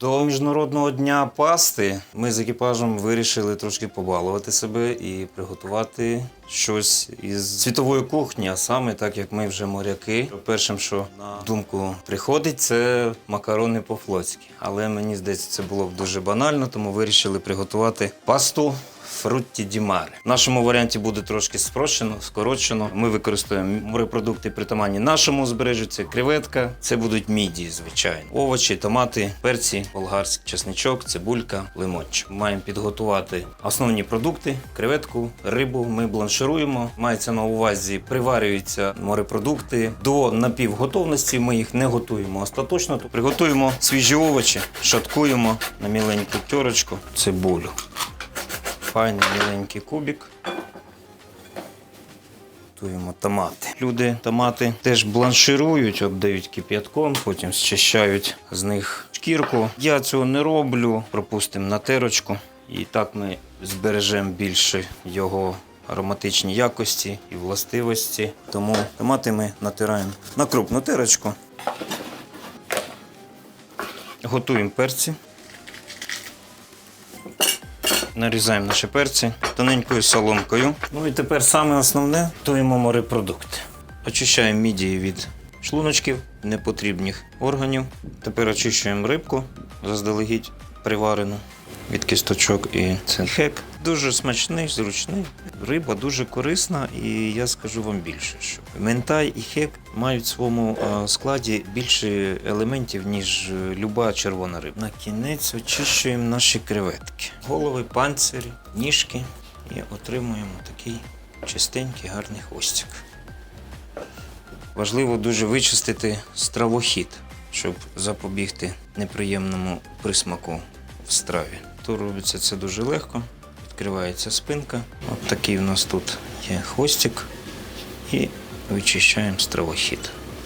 До міжнародного дня пасти ми з екіпажем вирішили трошки побалувати себе і приготувати щось із світової кухні, а саме так як ми вже моряки. Першим, що на думку приходить, це макарони по-флотськи. Але мені здається, це було б дуже банально, тому вирішили приготувати пасту. Фрутті ді маре. В нашому варіанті буде трошки спрощено, скорочено. Ми використовуємо морепродукти притаманні нашому узбережжю. Це креветка, це будуть мідії, звичайно. Овочі, томати, перці, болгарський чесничок, цибулька, лимончик. Маємо підготувати основні продукти: креветку, рибу. Ми бланшируємо. Мається на увазі, приварюються морепродукти до напівготовності. Ми їх не готуємо остаточно. То приготуємо свіжі овочі, шаткуємо на міленьку тьорочку, цибулю файний міленький кубик. Готуємо томати. Люди томати теж бланширують, обдають кип'ятком, потім зчищають з них шкірку. Я цього не роблю, пропустимо на терочку. І так ми збережемо більше його ароматичні якості і властивості. Тому томати ми натираємо на крупну терочку. Готуємо перці. Нарізаємо наші перці тоненькою соломкою. Ну і тепер саме основне готуємо морепродукти. Очищаємо мідії від шлуночків, непотрібних органів. Тепер очищуємо рибку заздалегідь приварену від кісточок і це хек. Дуже смачний, зручний. Риба дуже корисна, і я скажу вам більше, що ментай і хек мають в своєму складі більше елементів, ніж е, люба червона риба. На кінець очищуємо наші креветки. Голови, панцирі, ніжки і отримуємо такий чистенький, гарний хвостик. Важливо дуже вичистити стравохід, щоб запобігти неприємному присмаку в страві. То робиться це дуже легко. Відкривається спинка. От такий у нас тут є хвостик. І вичищаємо стравохід.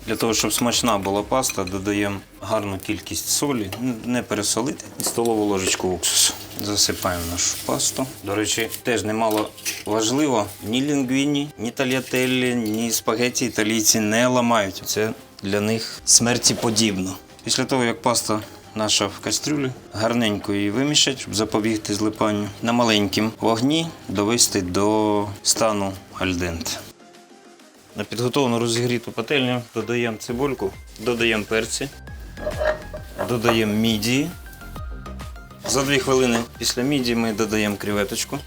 Для того, щоб смачна була паста, додаємо гарну кількість солі, не пересолити, столову ложечку уксусу. Засипаємо нашу пасту. До речі, теж немало важливо, ні лінгвіні, ні тальятеллі, ні спагеті італійці не ламають. Це для них смерті подібно. Після того, як паста наша в кастрюлі, гарненько її вимішати, щоб запобігти злипанню. На маленькому вогні довести до стану альденте. На підготовлену розігріту пательню додаємо цибульку, додаємо перці, додаємо мідії. За 2 хвилини після мідії ми додаємо креветочку.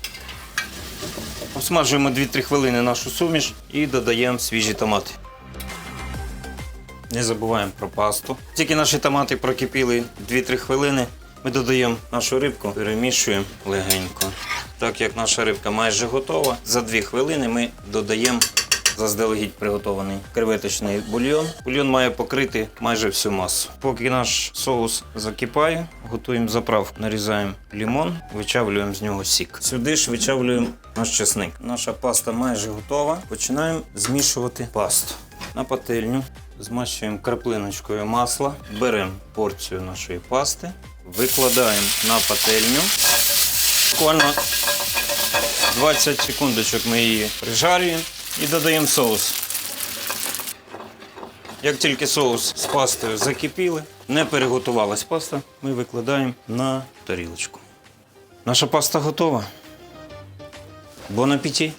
Обсмажуємо 2-3 хвилини нашу суміш і додаємо свіжі томати. Не забуваємо про пасту. Тільки наші томати прокипіли 2-3 хвилини. Ми додаємо нашу рибку, перемішуємо легенько. Так як наша рибка майже готова, за 2 хвилини ми додаємо заздалегідь приготований креветочний бульйон. Бульйон має покрити майже всю масу. Поки наш соус закипає, готуємо заправку. Нарізаємо лімон, вичавлюємо з нього сік. Сюди ж вичавлюємо наш чесник. Наша паста майже готова. Починаємо змішувати пасту. На пательню змащуємо краплиночкою масла, беремо порцію нашої пасти, викладаємо на пательню. Буквально 20 секундочок ми її прижарюємо і додаємо соус. Як тільки соус з пастою закипіли, не переготувалась паста, ми викладаємо на тарілочку. Наша паста готова. Бон апеті!